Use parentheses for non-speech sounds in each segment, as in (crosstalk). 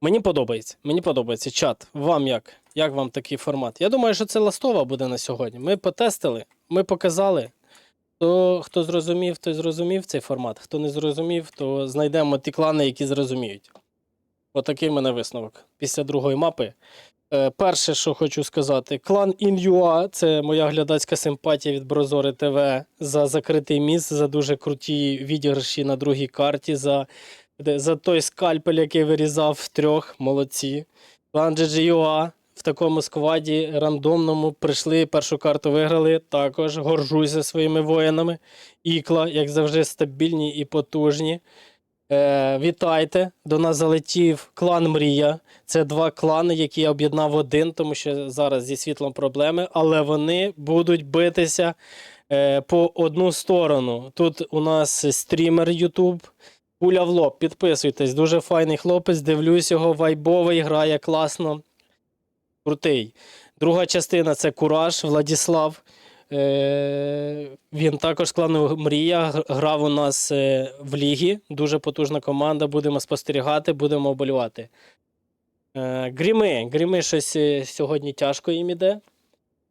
Мені подобається. Мені подобається чат. Вам як? Як вам такий формат? Я думаю, що це ластова буде на сьогодні. Ми потестили, ми показали. То, хто зрозумів, той зрозумів цей формат. Хто не зрозумів, то знайдемо ті клани, які зрозуміють. Отакий в мене висновок після другої мапи. Е, перше, що хочу сказати, клан InUA – це моя глядацька симпатія від Брозори ТВ за закритий міст, за дуже круті відіграші на другій карті, за, за той скальпель, який вирізав трьох. Молодці. Клан GGUA в такому складі рандомному прийшли, першу карту виграли. Також горжуся своїми воїнами. Ікла, як завжди, стабільні і потужні. Е, вітайте! До нас залетів клан Мрія. Це два клани, які я об'єднав один, тому що зараз зі світлом проблеми, але вони будуть битися е, по одну сторону. Тут у нас стрімер YouTube. Пуля в лоб, підписуйтесь. Дуже файний хлопець. Дивлюсь його, вайбовий, грає класно. Крутий. Друга частина це Кураж Владіслав. Е, він також клану Мрія грав у нас е, в лігі. Дуже потужна команда. Будемо спостерігати, будемо оболювати. Е, Гріми. Гріми щось е, сьогодні тяжко їм іде.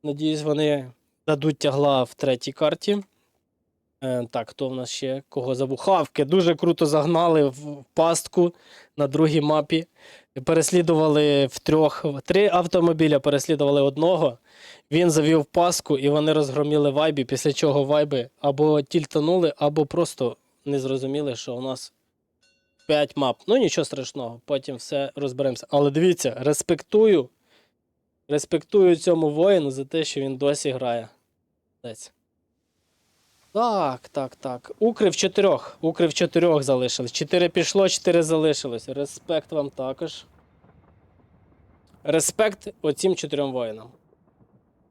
Надіюсь, вони дадуть тягла в третій карті. Е, так, хто в нас ще? Кого забув? Хавки. Дуже круто загнали в пастку на другій мапі. Переслідували в трьох. Три автомобіля переслідували одного. Він завів паску, і вони розгроміли вайбі, після чого вайби або тільтанули, або просто не зрозуміли, що у нас 5 мап. Ну нічого страшного, потім все розберемося. Але дивіться, респектую. Респектую цьому воїну за те, що він досі грає. Так, так, так. Укри в чотирьох. Укри в чотирьох залишились. Чотири пішло, чотири залишилось. Респект вам також. Респект оцім чотирьом воїнам.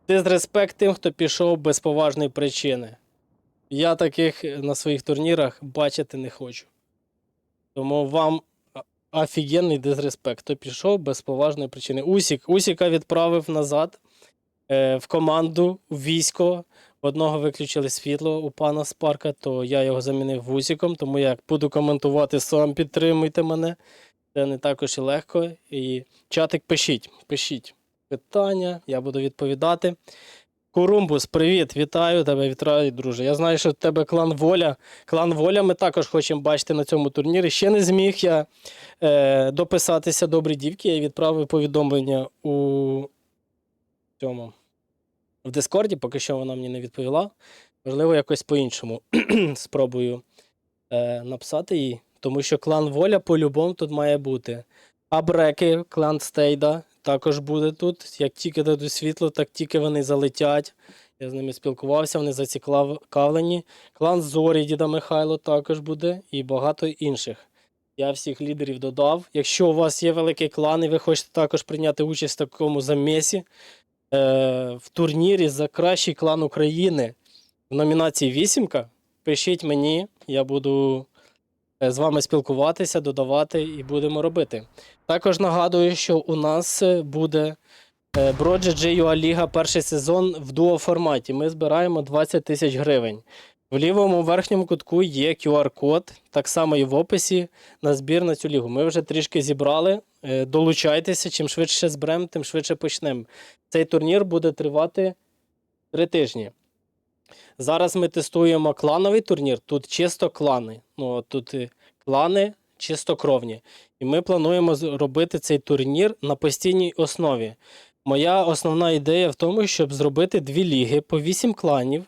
Дизреспект тим, хто пішов без поважної причини. Я таких на своїх турнірах бачити не хочу. Тому вам офігенний дизреспект, хто пішов без поважної причини. Усік. Усіка відправив назад е, в команду, в військо. Одного виключили світло у пана Спарка, то я його замінив вусіком, тому я буду коментувати сам, підтримуйте мене. Це не також і легко. І чатик пишіть, пишіть питання, я буду відповідати. Курумбус, привіт, вітаю тебе, вітаю, друже. Я знаю, що в тебе клан Воля. Клан Воля ми також хочемо бачити на цьому турнірі. Ще не зміг я е, дописатися добрі дівки. Я відправив повідомлення у цьому в Дискорді, поки що вона мені не відповіла. Можливо, якось по-іншому (clears throat) спробую е, написати їй, тому що клан Воля по-любому тут має бути. Абреки, клан Стейда також буде тут. Як тільки дадуть світло, так тільки вони залетять. Я з ними спілкувався, вони зацікавлені. Клан Зорі, Діда Михайло також буде і багато інших. Я всіх лідерів додав. Якщо у вас є великий клан і ви хочете також прийняти участь в такому замісі, в турнірі за кращий клан України в номінації Вісімка, пишіть мені, я буду е, з вами спілкуватися, додавати і будемо робити. Також нагадую, що у нас е, буде Броджи GUA Ліга перший сезон в дуо форматі. Ми збираємо 20 тисяч гривень. В лівому верхньому кутку є QR-код, так само і в описі на збір на цю лігу. Ми вже трішки зібрали. Е, Долучайтеся, чим швидше зберемо, тим швидше почнемо. Цей турнір буде тривати три тижні. Зараз ми тестуємо клановий турнір. Тут чисто клани. Ну, тут е, клани чистокровні. І ми плануємо зробити цей турнір на постійній основі. Моя основна ідея в тому, щоб зробити дві ліги по 8 кланів.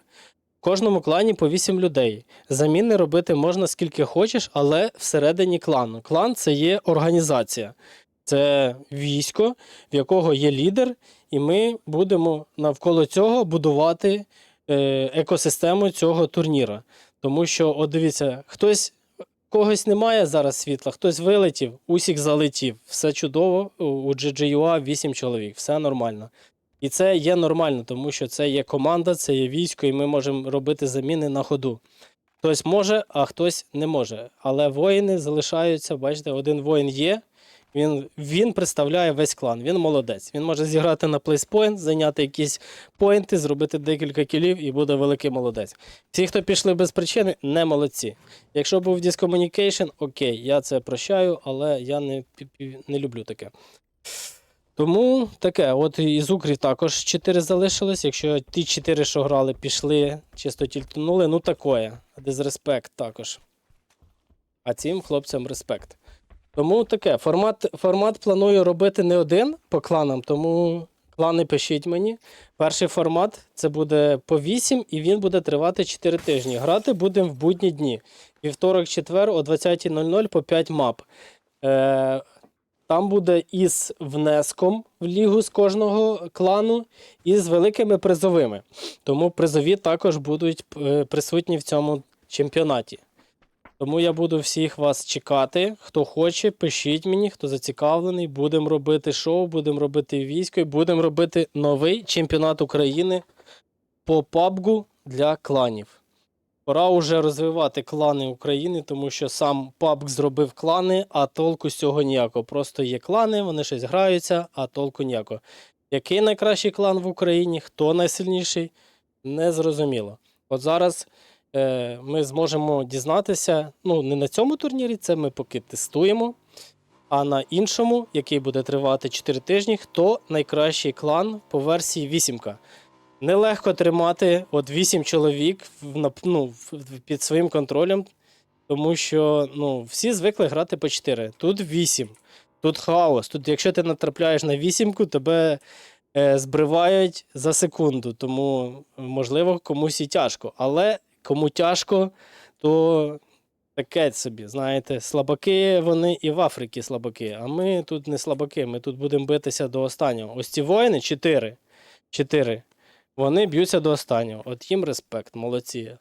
Кожному клані по 8 людей. Заміни робити можна скільки хочеш, але всередині клану. Клан це є організація. Це військо, в якого є лідер, і ми будемо навколо цього будувати е, екосистему цього турніра. Тому що, от дивіться, хтось когось немає зараз світла, хтось вилетів, усік залетів. Все чудово. У GGUA 8 чоловік, все нормально. І це є нормально, тому що це є команда, це є військо, і ми можемо робити заміни на ходу. Хтось може, а хтось не може. Але воїни залишаються, бачите, один воїн є, Він, він представляє весь клан, він молодець. Він може зіграти на плейспойнт, зайняти якісь поінти, зробити декілька кілів і буде великий молодець. Всі, хто пішли без причини, не молодці. Якщо був дискомунікейшн, окей, я це прощаю, але я не, не люблю таке. Тому таке, от із Укрів також 4 залишилось. Якщо ті 4, що грали, пішли, чисто тільтонули, ну такое. Дезреспект також. А цим хлопцям респект. Тому таке. Формат, формат планую робити не один по кланам, тому клани пишіть мені. Перший формат це буде по 8 і він буде тривати 4 тижні. Грати будемо в будні дні. Вівторок, четвер о 20.00 по 5 мап. Е, там буде із внеском в лігу з кожного клану і з великими призовими. Тому призові також будуть е, присутні в цьому чемпіонаті. Тому я буду всіх вас чекати. Хто хоче, пишіть мені, хто зацікавлений. Будемо робити шоу, будемо робити військо і будемо робити новий чемпіонат України по PUBG для кланів. Пора вже розвивати клани України, тому що сам PUBG зробив клани, а толку з цього ніякого. Просто є клани, вони щось граються, а толку ніякого. Який найкращий клан в Україні, хто найсильніший, не зрозуміло. От зараз е, ми зможемо дізнатися. Ну, не на цьому турнірі, це ми поки тестуємо. А на іншому, який буде тривати 4 тижні, хто найкращий клан по версії 8. Нелегко тримати от 8 чоловік в, ну, під своїм контролем, тому що ну, всі звикли грати по 4. Тут 8. Тут хаос. Тут, якщо ти натрапляєш на вісімку, тебе е, збривають за секунду. Тому, можливо, комусь і тяжко. Але кому тяжко, то таке собі. Знаєте, слабаки вони і в Африці слабаки. А ми тут не слабаки, ми тут будемо битися до останнього. Ось ці воїни 4. 4. Вони б'ються до останнього. От їм респект, молодці.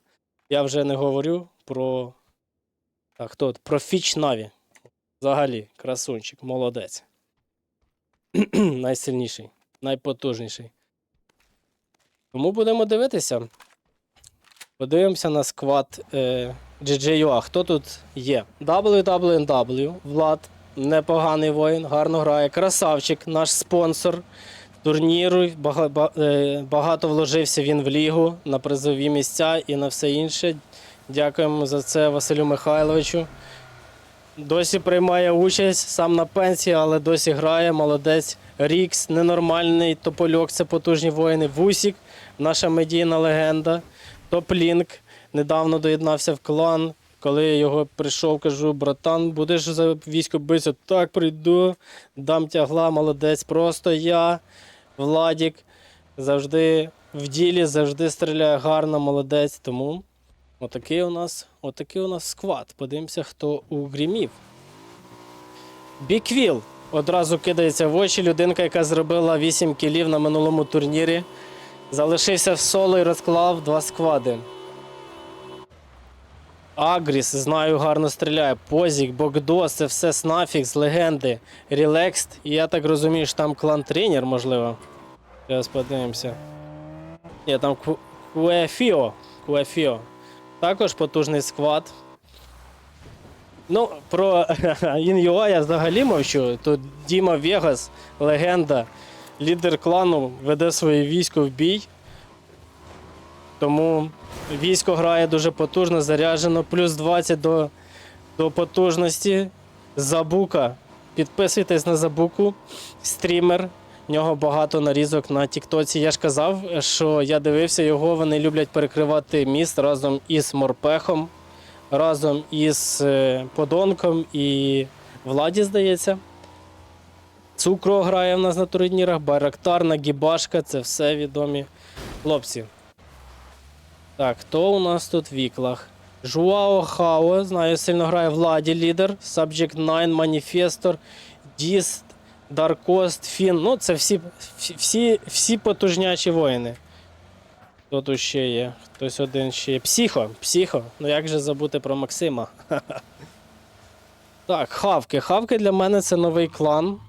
Я вже не говорю про. Так, хто? от? Про Фіч Наві. Взагалі, красунчик, молодець. (clears throat) Найсильніший, найпотужніший. Тому будемо дивитися. Подивимося на сквад е, GGUA. Хто тут є? WWNW, Влад, непоганий воїн, гарно грає. Красавчик, наш спонсор турніру. Е, Багато вложився він в лігу на призові місця і на все інше. Дякуємо за це Василю Михайловичу. Досі приймає участь, сам на пенсії, але досі грає. Молодець. Рікс, ненормальний, Топольок, це потужні воїни. Вусік, наша медійна легенда. Топлінк недавно доєднався в клан. Коли я його прийшов, кажу, братан, будеш за військо битися? Так, прийду, дам тягла, молодець. Просто я, Владік, завжди в ділі, завжди стріляє гарно, молодець. Тому отакий у нас, отакий у нас сквад. Подивимося, хто у грімів. Біквіл одразу кидається в очі. Людинка, яка зробила 8 кілів на минулому турнірі. Залишився в соло і розклав два сквади. Агріс, знаю, гарно стріляє. Позік, Богдос, це все Снафікс, легенди, Релекст. І я так розумію, що там клан тренер, можливо. Зараз подивимося. Ні, там Куефіо. Куефіо. Також потужний сквад. Ну, про (laughs) Ін'юа я взагалі мовчу. Тут Діма Вегас, легенда, лідер клану, веде своє військо в бій. Тому військо грає дуже потужно, заряджено, плюс 20 до, до потужності. Забука. Підписуйтесь на Забуку, стрімер. В нього багато нарізок на Тіктоці. Я ж казав, що я дивився його, вони люблять перекривати міст разом із Морпехом, разом із е, Подонком і Владі, здається. Цукро грає в нас на турнірах, Байрактар, Нагібашка це все відомі хлопці. Так, хто у нас тут в віклах? Жуао Хао, знаю, сильно грає Владі лідер, Subject 9, Manifestor, Діст, Даркост, Фін. Ну, це всі, всі- всі, потужнячі воїни. Хто тут ще є? Хтось один ще є. Психо, психо. Ну як же забути про Максима? (laughs) Так, хавки. Хавки для мене це новий клан.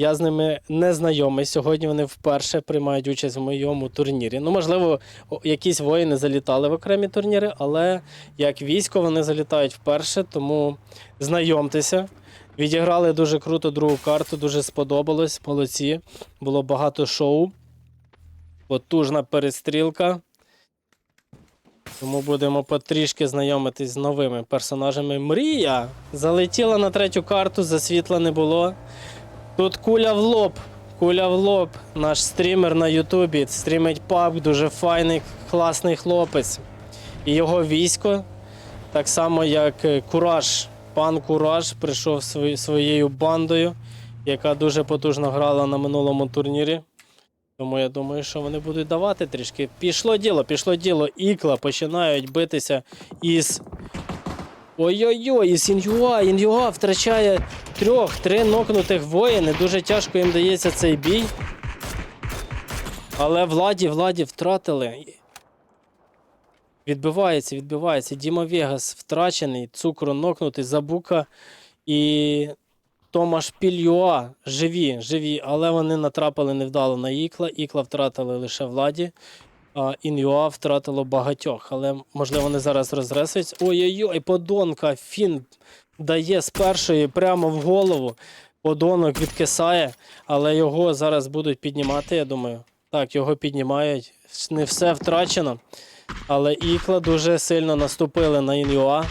Я з ними не знайомий. Сьогодні вони вперше приймають участь в моєму турнірі. Ну, можливо, якісь воїни залітали в окремі турніри, але як військо вони залітають вперше, тому знайомтеся. Відіграли дуже круто другу карту, дуже сподобалось. Молодці. Було багато шоу. Потужна перестрілка. Тому будемо потрішки знайомитись з новими персонажами. Мрія! Залетіла на третю карту, засвітла не було. Тут куля в лоб. Куля в лоб. Наш стрімер на Ютубі. Стрімить паб, дуже файний, класний хлопець. І його військо, так само як е, Кураж. Пан Кураж прийшов своєю бандою, яка дуже потужно грала на минулому турнірі. Тому я думаю, що вони будуть давати трішки. Пішло діло, пішло діло. Ікла починають битися із. Ой-ой-ой, із Ін'юа. Ін'юа втрачає трьох, три нокнутих воїни. Дуже тяжко їм дається цей бій. Але владі, владі втратили. Відбивається, відбивається. Діма Вегас втрачений, цукру нокнутий, Забука і Томаш Пільюа живі, живі, але вони натрапили невдало на Ікла. Ікла втратили лише владі, Ін'юа втратило багатьох. Але можливо вони зараз розресуються. Ой-ой-ой, подонка, Фін дає з першої прямо в голову. Подонок відкисає, але його зараз будуть піднімати, я думаю. Так, його піднімають. Не все втрачено. Але Ікла дуже сильно наступили на Ін'юа.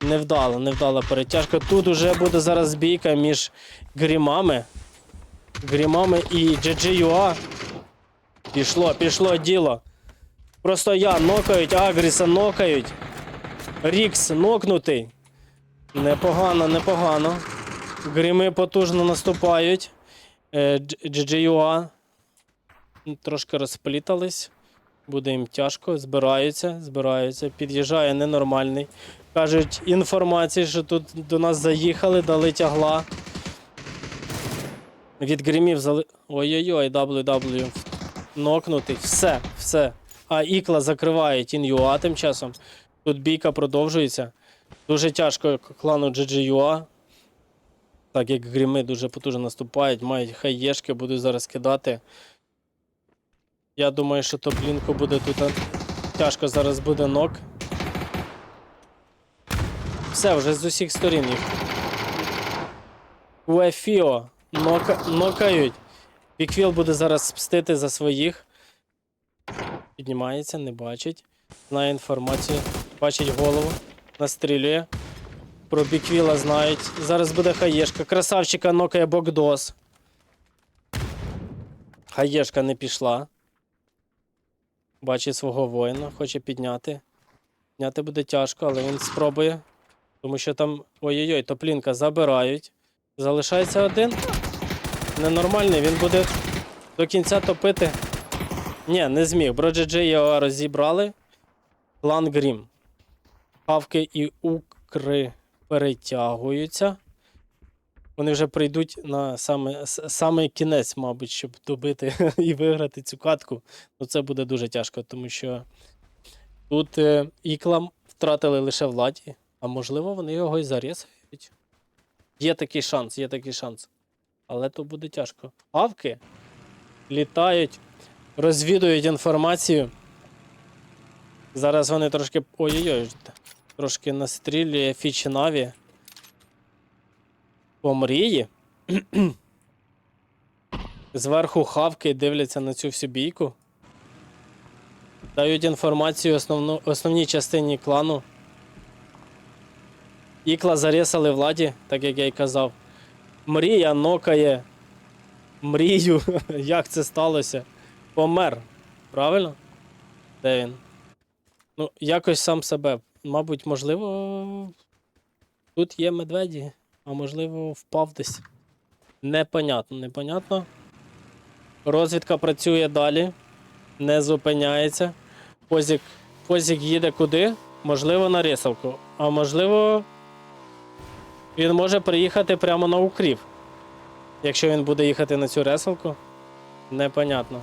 Невдала, невдала перетяжка. Тут уже буде зараз бійка між грімами. Грімами і GG.ua. Пішло, пішло діло. Просто я нокають, Агріса нокають. Рікс нокнутий. Непогано, непогано. Гріми потужно наступають. Е, GG.ua трошки розплітались. Буде їм тяжко, збираються, збираються. Під'їжджає ненормальний. Кажуть інформації, що тут до нас заїхали, дали тягла. Від гримів зали. Ой-ой-ой, WW. Нокнутий. Все, все. А ікла закриває Тін'юа тим часом. Тут бійка продовжується. Дуже тяжко клану GG.ua. Так як гріми дуже потужно наступають, мають хаєшки, будуть зараз кидати. Я думаю, що топ-лінку буде тут тяжко зараз буде нок. Все, вже з усіх сторін їх. Уефіо нока... нокають. Піквіл буде зараз мстити за своїх. Піднімається, не бачить. Знає інформацію. Бачить голову. Настрілює. Про Біквіла знають. Зараз буде хаєшка. Красавчика нокає Богдос. Хаєшка не пішла. Бачить свого воїна, хоче підняти. Підняти буде тяжко, але він спробує. Тому що там. Ой-ой-ой, топлінка забирають. Залишається один. Ненормальний, він буде до кінця топити. Ні, не зміг. Броджеджи його розібрали. Клан Грім. Павки і укри перетягуються. Вони вже прийдуть на саме, саме кінець, мабуть, щоб добити (laughs) і виграти цю катку. Ну це буде дуже тяжко, тому що тут е, іклам втратили лише владі, а можливо, вони його і зарізають. Є такий шанс, є такий шанс. Але то буде тяжко. Авки літають, розвідують інформацію. Зараз вони трошки. Ой-ой-ой, трошки настрілює Фічі Наві. По мрії. (clears throat) Зверху хавки дивляться на цю всю бійку. Дають інформацію основну, основній частині клану. Ікла зарісали владі, так як я й казав. Мрія нокає. Мрію. (laughs) Як це сталося? Помер. Правильно? Де він? Ну, якось сам себе. Мабуть, можливо, тут є медведі, а можливо, впав десь. Непонятно, непонятно. Розвідка працює далі, не зупиняється. Позік, Позік їде куди? Можливо, на рисалку. А можливо, він може приїхати прямо на укрів. Якщо він буде їхати на цю ресалку, непонятно.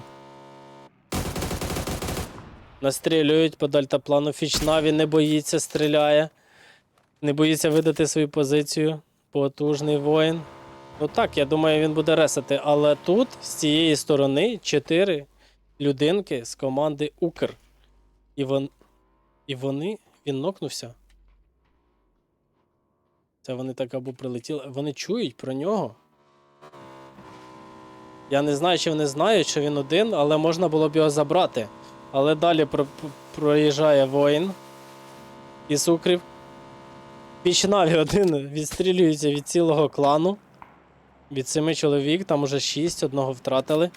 Настрілюють по дельтаплану. Фічнаві не боїться, стріляє. Не боїться видати свою позицію. Потужний воїн. Ну так, я думаю, він буде ресати. Але тут з цієї сторони чотири людинки з команди Укр. І, вон... І вони. Він нокнувся. Це вони так або прилетіли. Вони чують про нього. Я не знаю, чи вони знають, що він один, але можна було б його забрати. Але далі про- про- проїжджає воїн із укрів. Пічнаві один відстрілюється від цілого клану. Від семи чоловік, там уже шість, одного втратили.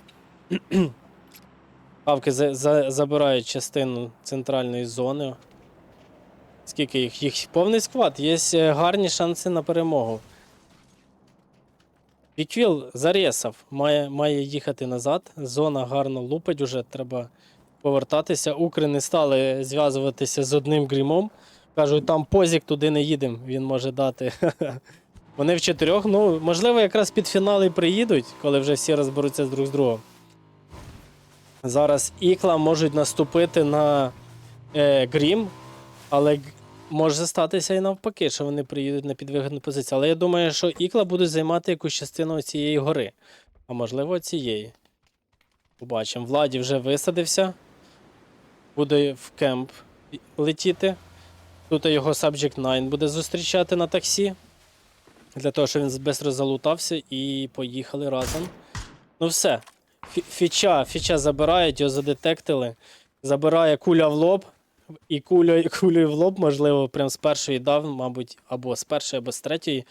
(clears throat) Павки за, за, забирають частину центральної зони. Скільки їх? Їх повний склад. Є е, гарні шанси на перемогу. Піквіл зарєсав, має, має їхати назад. Зона гарно лупить, уже треба повертатися. Укри не стали зв'язуватися з одним грімом. Кажуть, там позік туди не їдемо, він може дати. (laughs) Вони в чотирьох, ну, можливо, якраз під фінал і приїдуть, коли вже всі розберуться друг з другом. Зараз ікла можуть наступити на е, Грім, але може статися і навпаки, що вони приїдуть на підвигідну позицію. Але я думаю, що ікла будуть займати якусь частину цієї гори. А можливо, цієї. Побачимо. Владі вже висадився. Буде в кемп летіти. Тут його Subject 9 буде зустрічати на таксі. Для того, щоб він швидко залутався і поїхали разом. Ну все. Фіча, фіча забирають, його задетектили. Забирає куля в лоб. І куля, кулею в лоб, можливо, прям з першої дав, мабуть, або з першої, або з третьої.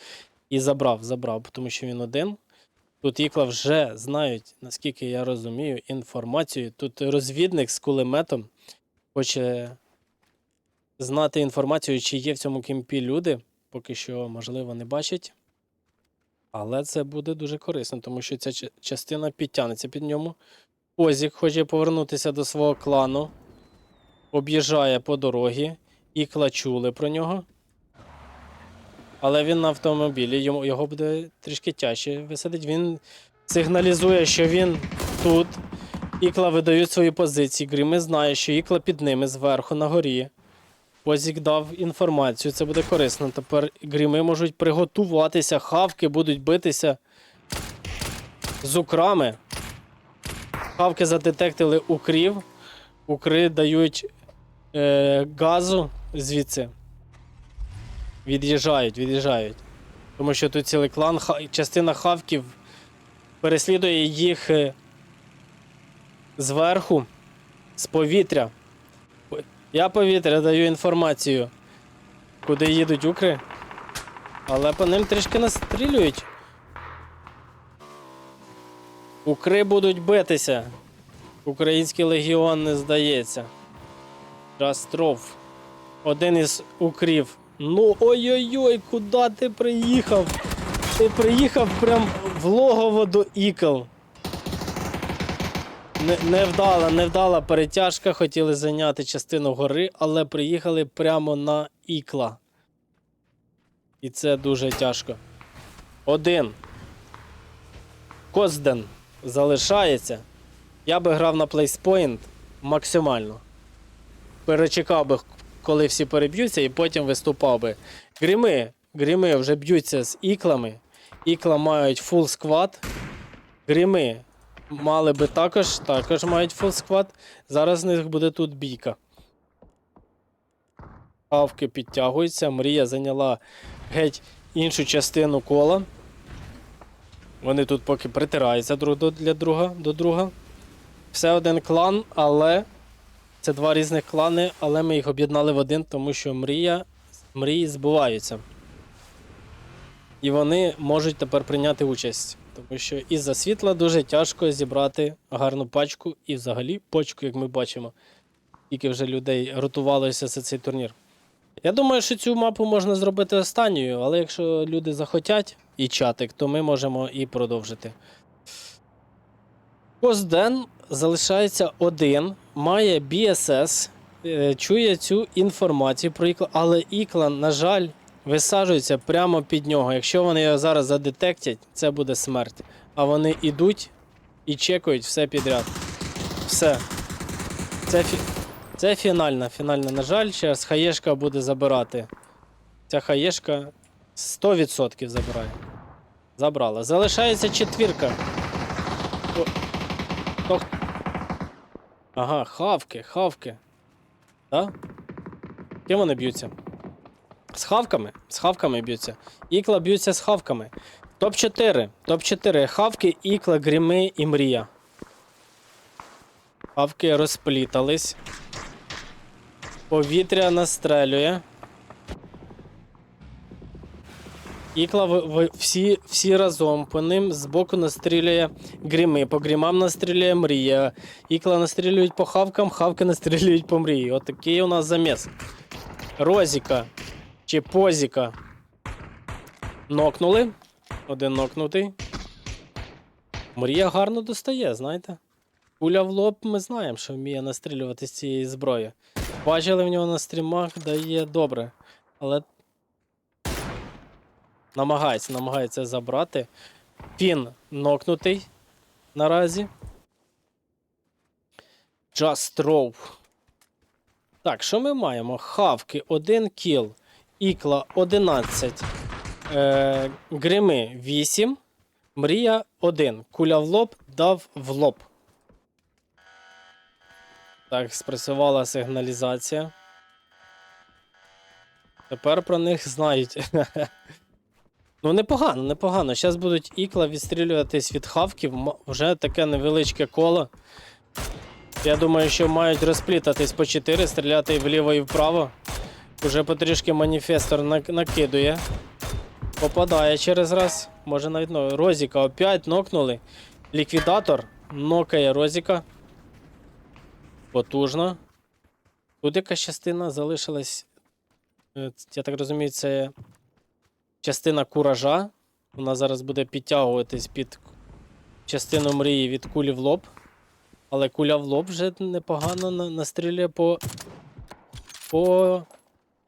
І забрав, забрав, тому що він один. Тут Ікла вже знають, наскільки я розумію, інформацію. Тут розвідник з кулеметом хоче знати інформацію, чи є в цьому кемпі люди. Поки що, можливо, не бачать. Але це буде дуже корисно, тому що ця частина підтягнеться під ньому. Озік хоче повернутися до свого клану. Об'їжджає по дорогі. Ікла чули про нього. Але він на автомобілі, йому, його буде трішки тяжче висадить. Він сигналізує, що він тут. Ікла видають свої позиції. Гріми знає, що ікла під ними зверху на горі. Позік дав інформацію, це буде корисно. Тепер гріми можуть приготуватися, хавки будуть битися з украми. Хавки задетектили укрів. Укри дають е, газу звідси. Від'їжджають, від'їжджають. Тому що тут цілий клан, ха- частина хавків переслідує їх е, зверху, з повітря. Я повітря даю інформацію, куди їдуть укри. Але по ним трішки настрілюють. Укри будуть битися. Український легіон не здається. Растров. Один із укрів. Ну ой-ой-ой, куди ти приїхав? Ти приїхав прям в логово до ікл. Не- Невдала, невдала перетяжка, хотіли зайняти частину гори, але приїхали прямо на ікла. І це дуже тяжко. Один. Козден залишається. Я би грав на плейспойнт максимально. Перечекав би, коли всі переб'ються, і потім виступав би. Гріми. Гріми вже б'ються з іклами. Ікла мають фул сквад. Гріми мали би також, також мають фул сквад. Зараз в них буде тут бійка. Авки підтягуються. Мрія зайняла геть іншу частину кола. Вони тут поки притираються друг до, для друга, до друга. Все один клан, але це два різних клани, але ми їх об'єднали в один, тому що мрія, мрії збуваються. І вони можуть тепер прийняти участь. Тому що із-за світла дуже тяжко зібрати гарну пачку і взагалі почку, як ми бачимо. Тільки вже людей ротувалося за цей турнір. Я думаю, що цю мапу можна зробити останньою, але якщо люди захотять і чатик, то ми можемо і продовжити. Козден залишається один, має BSS, е, чує цю інформацію про Ікла, але Ікла, на жаль, висаджується прямо під нього. Якщо вони його зараз задетектять, це буде смерть. А вони йдуть і чекають все підряд. Все. Це, фі... це фінальна. Фінальна, на жаль, зараз хаєшка буде забирати. Ця хаєшка 100% забирає. Забрала. Залишається четвірка. О, хто- Ага, хавки, хавки. Да? Ким вони б'ються? З хавками. З хавками б'ються. Ікла б'ються з хавками. Топ-4. Топ-4. Хавки, ікла, гріми і мрія. Хавки розплітались. Повітря настрелює. Ікла в, в, всі, всі разом. По ним збоку настрілює гріми. По грімам настрілює мрія. Ікла настрілюють по хавкам, хавки настрілюють по мрії. От у нас заміс. Розіка чи позіка. Нокнули. Один нокнутий. Мрія гарно достає, знаєте? Куля в лоб ми знаємо, що вміє настрілювати з цієї зброї. Бачили в нього на стрімах, дає добре. Але намагається, намагається забрати. Пін нокнутий наразі. Just Row. Так, що ми маємо? Хавки 1 кіл, ікла 11, е, грими 8, мрія 1. Куля в лоб дав в лоб. Так, спрацювала сигналізація. Тепер про них знають. (laughs) ну, непогано, непогано. Зараз будуть ікла відстрілюватись від хавків. Вже таке невеличке коло. Я думаю, що мають розплітатись по 4, стріляти і вліво і вправо. Уже потрішки маніфестор накидує. Попадає через раз. Може навіть ну, Розіка опять нокнули. Ліквідатор нокає Розіка. Потужно. Тут якась частина залишилась. е, Я так розумію, це частина куража. Вона зараз буде підтягуватись під частину мрії від кулі в лоб. Але куля в лоб вже непогано на- настрілює по. по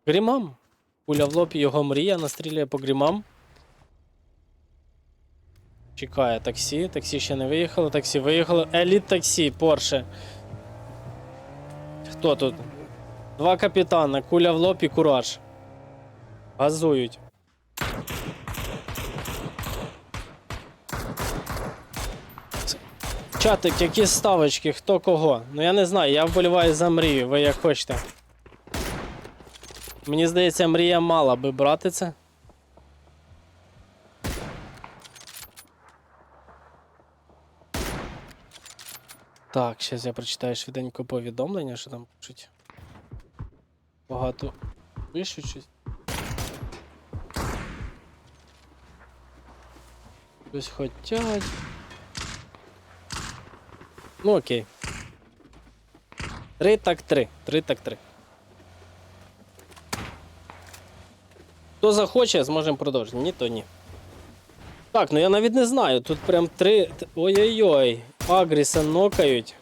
грімам. Куля в лоб і його мрія настрілює по грімам. Чекає таксі. Таксі ще не виїхало, таксі виїхало. Еліт таксі, Порше. Хто тут? Два капітана, куля в лоб і кураж. Газують. Чатик, які ставочки, хто кого? Ну я не знаю, я вболіваю за мрію, ви як хочете. Мені здається, мрія мала би брати це. Так, зараз я прочитаю швиденько повідомлення, що там пишуть. Багато пишуть щось. Щось хотять. Ну окей. Три так три. Три так три. Хто захоче, зможемо продовжити. Ні, то ні. Так, ну я навіть не знаю. Тут прям три. Ой-ой-ой. Агріса нокають.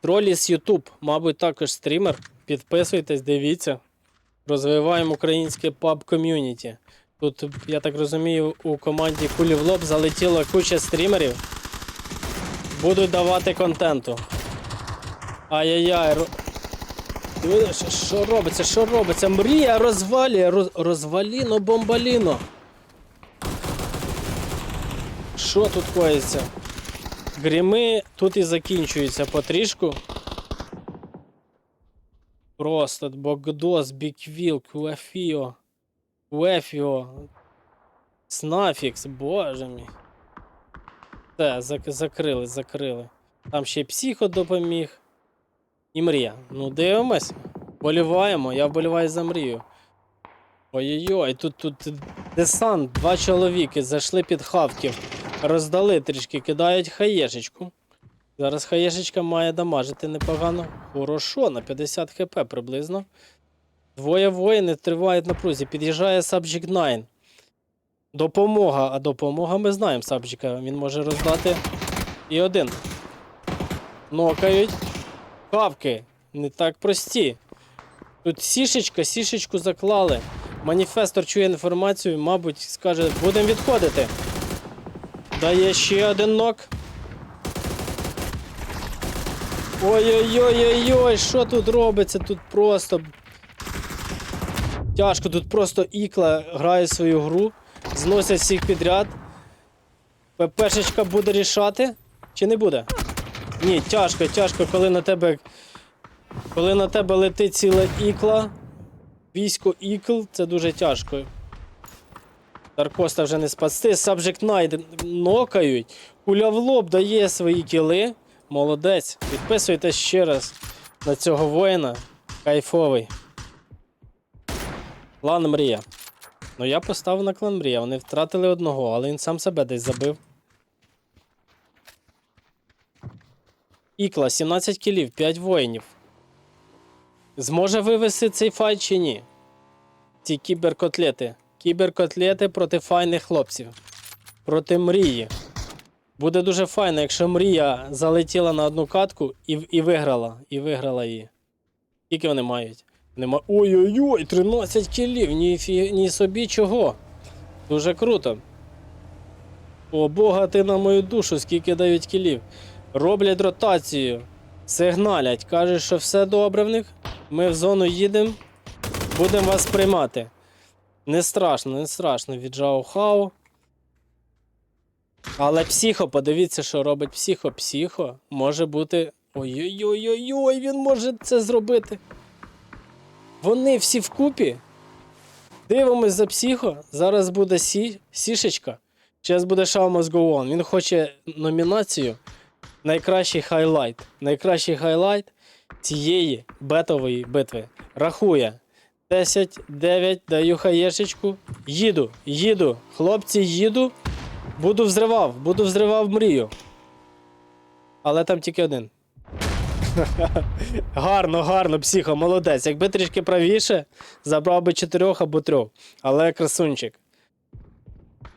Тролі з YouTube, мабуть, також стрімер. Підписуйтесь, дивіться. Розвиваємо українське паб ком'юніті. Тут, я так розумію, у команді Кулі в лоб залетіла куча стрімерів. Будуть давати контенту. Ай-яй-яй. Що робиться? Що робиться? Мрія розвалює, роз... розваліно бомбаліно. Що тут коїться? Гріми тут і закінчуються потрішку. Просто Богдос, Біквіл, Куафіо, Куефіо, Снафікс, боже мій. Все, зак- закрили, закрили. Там ще психо допоміг. І мрія. Ну, дивимось. Боліваємо, я вболіваю за мрію. Ой-ой-ой, тут тут десант, два чоловіки зайшли під хавків, роздали трішки, кидають хаєшечку. Зараз хаєшечка має дамажити непогано. Хорошо, на 50 хп приблизно. Двоє воїни тривають на прузі. Під'їжджає Subject 9. Допомога, а допомога ми знаємо Сабжика. Він може роздати і один. Нокають. Хавки. Не так прості. Тут сішечка, сішечку заклали. Маніфестор чує інформацію, мабуть, скаже, будемо відходити. Дає ще один нок. Ой-ой-ой-ой-ой, що тут робиться? Тут просто. Тяжко, тут просто ікла грає свою гру, зносять всіх підряд. ППшечка буде рішати? Чи не буде? Ні, тяжко, тяжко, коли на тебе. Коли на тебе летить ціла ікла. військо Ікл це дуже тяжко. Таркоста вже не спасти. Subject Knight нокають. Куля в лоб дає свої кіли. Молодець. Підписуйтесь ще раз на цього воїна. Кайфовий. Клан Мрія. Ну я поставив на клан Мрія. Вони втратили одного, але він сам себе десь забив. Ікла, 17 кілів, 5 воїнів. Зможе вивести цей файт чи ні? Ці кіберкотлети. Кіберкотлети проти файних хлопців. Проти мрії. Буде дуже файно, якщо мрія залетіла на одну катку і, і виграла. І виграла її. Скільки вони мають? Нема. Ой-ой-ой, 13 кілів, ні, фі... ні собі чого. Дуже круто. О Бога, ти на мою душу, скільки дають кілів. Роблять ротацію. Сигналять. Кажуть, що все добре в них. Ми в зону їдемо. Будемо вас приймати. Не страшно, не страшно від Жао Хао. Але психо, подивіться, що робить психо. Психо може бути. Ой-ой-ой-ой, він може це зробити. Вони всі вкупі. Дивимось за психо. Зараз буде сі... сішечка. Зараз буде Go On. Він хоче номінацію Найкращий хайлайт. Найкращий хайлайт цієї бетової битви. Рахує. 10, 9, даю хаєшечку. Їду, їду. Хлопці, їду. Буду взривав, буду взривав мрію. Але там тільки один. (laughs) гарно, гарно, психо, молодець. Якби трішки правіше, забрав би чотирьох або трьох. Але красунчик.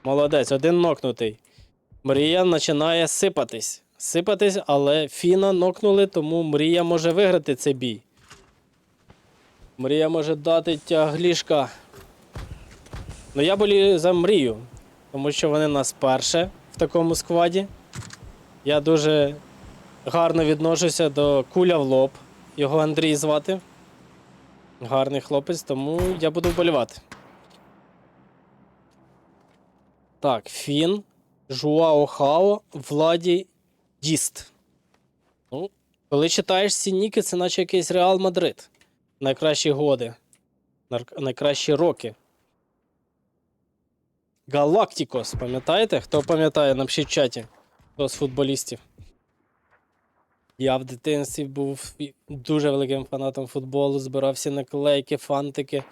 Молодець, один нокнутий. Мрія починає сипатись. Сипатись, але Фіна нокнули, тому Мрія може виграти цей бій. Мрія може дати тяглішка. Ну я болію за мрію, тому що вони нас перше в такому складі. Я дуже гарно відношуся до куля в лоб. Його Андрій звати. Гарний хлопець, тому я буду вболівати. Так, Фін, Жуао Хао, Владі Діст. Ну, коли читаєш ці ніки, це наче якийсь Реал Мадрид. Найкращі годи. Найкращі роки. Галактикос, пам'ятаєте? Хто пам'ятає, напишіть в чаті. Хто з футболістів. Я в дитинстві був дуже великим фанатом футболу, збирав всі наклейки, фантики,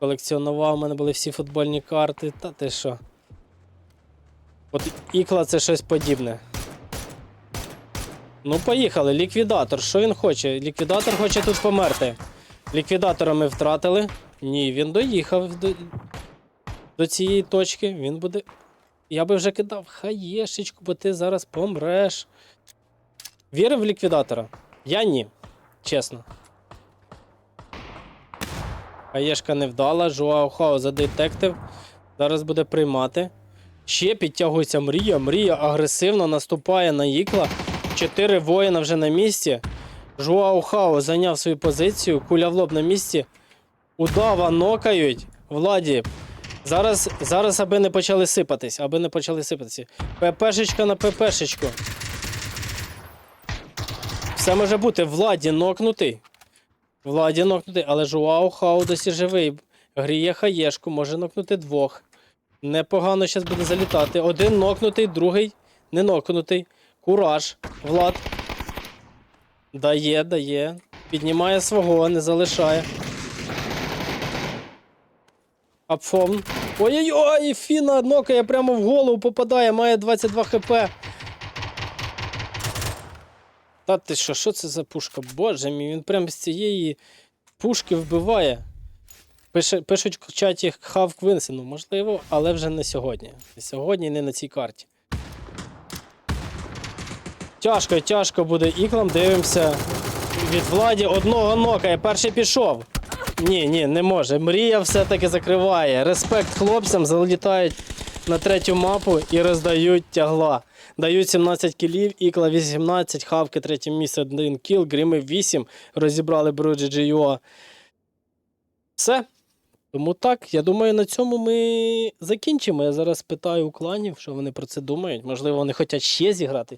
колекціонував, у мене були всі футбольні карти. Та ти що? От ікла це щось подібне. Ну, поїхали. Ліквідатор. Що він хоче? Ліквідатор хоче тут померти. Ліквідатора ми втратили. Ні, він доїхав до, до цієї точки. Він буде. Я би вже кидав хаєшечку, бо ти зараз помреш. Вірив в ліквідатора? Я ні. Чесно. Хаєшка не вдала, Жуао Хао задетектив. Зараз буде приймати. Ще підтягується мрія. Мрія агресивно наступає на ікла. Чотири воїна вже на місці. Жуао Хао зайняв свою позицію. Куля в лоб на місці. Удава нокають. Владі. Зараз, зараз аби не почали сипатись, аби не почали сипатися. ППшечка на ППшечку. Все може бути. Владі нокнутий. Владі нокнутий, але Жуао Хао досі живий. Гріє хаєшку, може нокнути двох. Непогано зараз буде залітати. Один нокнутий, другий не нокнутий. Кураж. Влад. Дає, дає. Піднімає свого, не залишає. Апфон. Ой-ой-ой, Фіна нокає прямо в голову попадає, має 22 хп. Та ти що, що це за пушка? Боже мій, він прям з цієї пушки вбиває. Пише, пишуть в чаті хав Квинси, ну можливо, але вже не сьогодні. Сьогодні, не на цій карті. Тяжко, тяжко буде іклам. Дивимося від владі одного нокає. Перший пішов. Ні, ні, не може. Мрія все-таки закриває. Респект хлопцям, залітають на третю мапу і роздають тягла. Дають 17 кілів, ікла 18, хавки третє місце, 1 кіл, гріми 8. Розібрали Бруджі GUA. Все. Тому так, я думаю, на цьому ми закінчимо. Я зараз питаю у кланів, що вони про це думають. Можливо, вони хочуть ще зіграти.